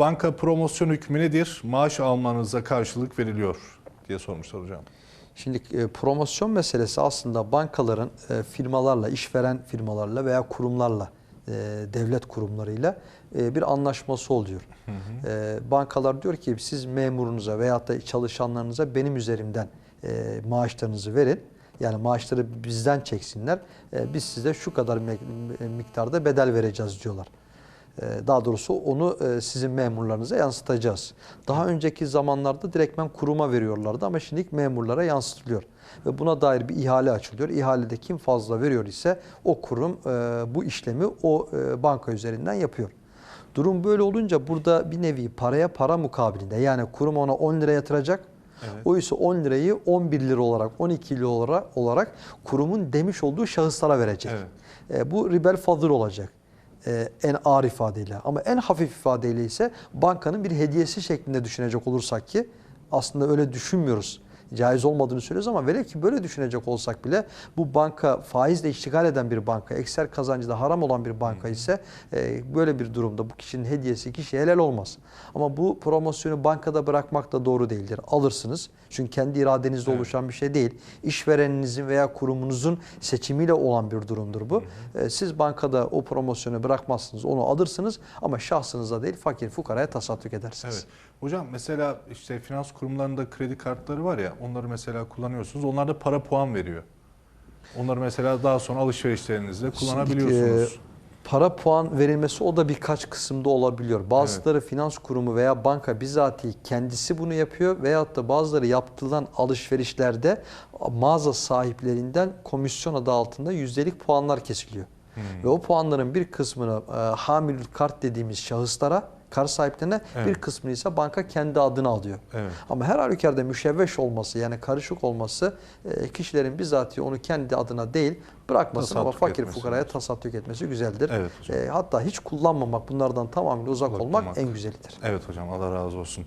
banka promosyon hükmü nedir? Maaş almanıza karşılık veriliyor diye sormuşlar hocam. Şimdi e, promosyon meselesi aslında bankaların e, firmalarla, işveren firmalarla veya kurumlarla, e, devlet kurumlarıyla e, bir anlaşması oluyor. E, bankalar diyor ki siz memurunuza veyahut da çalışanlarınıza benim üzerimden e, maaşlarınızı verin. Yani maaşları bizden çeksinler. E, biz size şu kadar mek- miktarda bedel vereceğiz diyorlar. Ee, Daha doğrusu onu e, sizin memurlarınıza yansıtacağız. Daha önceki zamanlarda direktmen kuruma veriyorlardı ama şimdi memurlara yansıtılıyor. Ve buna dair bir ihale açılıyor. İhalede kim fazla veriyor ise o kurum e, bu işlemi o e, banka üzerinden yapıyor. Durum böyle olunca burada bir nevi paraya para mukabilinde yani kurum ona 10 lira yatıracak. Evet. O ise 10 lirayı 11 lira olarak 12 lira olarak, olarak kurumun demiş olduğu şahıslara verecek. Evet. E, bu ribel fazıl olacak e, en ağır ifadeyle. Ama en hafif ifadeyle ise bankanın bir hediyesi şeklinde düşünecek olursak ki aslında öyle düşünmüyoruz. Caiz olmadığını söylüyoruz ama velev ki böyle düşünecek olsak bile bu banka faizle iştigal eden bir banka, ekser kazancı da haram olan bir banka ise e, böyle bir durumda bu kişinin hediyesi kişiye helal olmaz. Ama bu promosyonu bankada bırakmak da doğru değildir. Alırsınız. Çünkü kendi iradenizle Evet. oluşan bir şey değil. İşvereninizin veya kurumunuzun seçimiyle olan bir durumdur bu. E, Siz bankada o promosyonu bırakmazsınız, onu alırsınız ama şahsınıza değil fakir fukaraya tasadduk edersiniz. Evet. Hocam mesela işte finans kurumlarında kredi kartları var ya onları mesela kullanıyorsunuz. Onlar da para puan veriyor. Onları mesela daha sonra alışverişlerinizde kullanabiliyorsunuz. Şimdi, e, para puan verilmesi o da birkaç kısımda olabiliyor. Bazıları finans kurumu veya banka bizatihi kendisi bunu yapıyor veyahut da bazıları yapılan alışverişlerde mağaza sahiplerinden komisyon adı altında yüzdelik puanlar kesiliyor. Ve o puanların bir kısmını e, hamilül kart dediğimiz şahıslara, kart sahiplerine bir Evet. kısmını ise banka kendi adına alıyor. Evet. Ama her halükarda müşevveş olması yani karışık olması e, kişilerin bizatihi onu kendi adına değil bırakmasın ama Tasadduk fakir etmesi fukaraya tasadduk etmesi güzeldir. Evet hocam. E, hatta hiç kullanmamak bunlardan tamamen uzak Uzak olmak olmak. en güzelidir. Evet hocam Allah razı olsun.